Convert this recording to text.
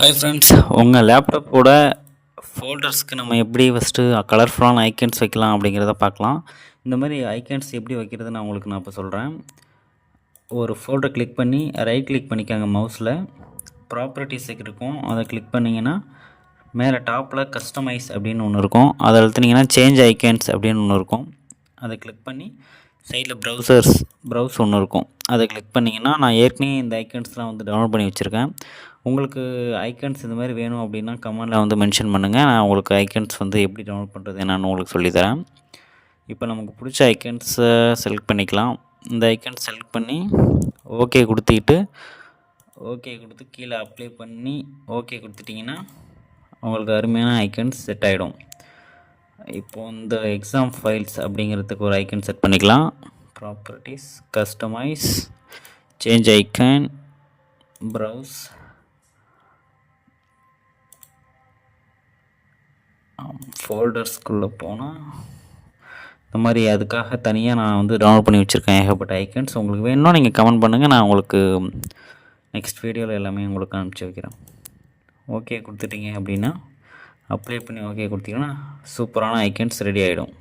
Hi friends உங்கள் லேப்டாப்போட ஃபோல்டர்ஸ்க்கு நம்ம எப்படி ஃபஸ்ட்டு கலர்ஃபுல்லான ஐக்கன்ஸ் வைக்கலாம் அப்படிங்கிறத பார்க்கலாம். இந்த மாதிரி ஐக்கன்ஸ் எப்படி வைக்கிறது நான் உங்களுக்கு நான் இப்போ சொல்கிறேன் ஒரு ஃபோல்டர் கிளிக் பண்ணி ரைட் கிளிக் பண்ணிக்கோங்க மவுஸில் ப்ராப்பர்ட்டிஸ் இருக்கும். அதை கிளிக் பண்ணிங்கன்னா மேலே டாப்பில் கஸ்டமைஸ் அப்படின்னு ஒன்று இருக்கும். அதை அழுத்துனீங்கன்னா சேஞ்ச் ஐக்கன்ஸ் அப்படின்னு ஒன்று இருக்கும். அதை கிளிக் பண்ணி சைடில் ப்ரௌசர்ஸ் ப்ரௌஸ் ஒன்று இருக்கும். அதை கிளிக் பண்ணிங்கன்னா நான் ஏற்கனவே இந்த ஐக்கன்ஸ்லாம் வந்து டவுன்லோட் பண்ணி வச்சுருக்கேன். உங்களுக்கு ஐக்கன்ஸ் இந்த மாதிரி வேணும் அப்படின்னா கமெண்டில் வந்து மென்ஷன் பண்ணுங்கள் நான் உங்களுக்கு ஐக்கன்ஸ் வந்து எப்படி டவுன்லோட் பண்ணுறது என்னன்னு உங்களுக்கு சொல்லித்தரேன் இப்போ நமக்கு பிடிச்ச ஐக்கன்ஸை செலக்ட் பண்ணிக்கலாம். இந்த ஐக்கன் செலக்ட் பண்ணி ஓகே கொடுத்துக்கிட்டு ஓகே கொடுத்து கீழே அப்ளை பண்ணி ஓகே கொடுத்துட்டிங்கன்னா உங்களுக்கு அருமையான ஐக்கன்ஸ் செட் ஆகிடும் இப்போது இந்த எக்ஸாம் ஃபைல்ஸ் அப்படிங்கிறதுக்கு ஒரு ஐக்கன் செட் பண்ணிக்கலாம். Properties customize change icon browse ஃபோல்டர்ஸ்குள்ளே போனால் இந்த மாதிரி அதுக்காக தனியாக நான் வந்து டவுன்லோட் பண்ணி வச்சுருக்கேன் ஏகப்பட்ட ஐக்கன்ஸ் உங்களுக்கு வேணும்னா நீங்கள் கமெண்ட் பண்ணுங்கள் நான் உங்களுக்கு நெக்ஸ்ட் வீடியோவில் எல்லாமே உங்களுக்கு அனுப்பிச்சி வைக்கிறேன். ஓகே கொடுத்துட்டீங்க அப்படின்னா அப்ளை பண்ணி ஓகே கொடுத்தீங்கன்னா சூப்பரான ஐக்கன்ஸ் ரெடி ஆகிடும்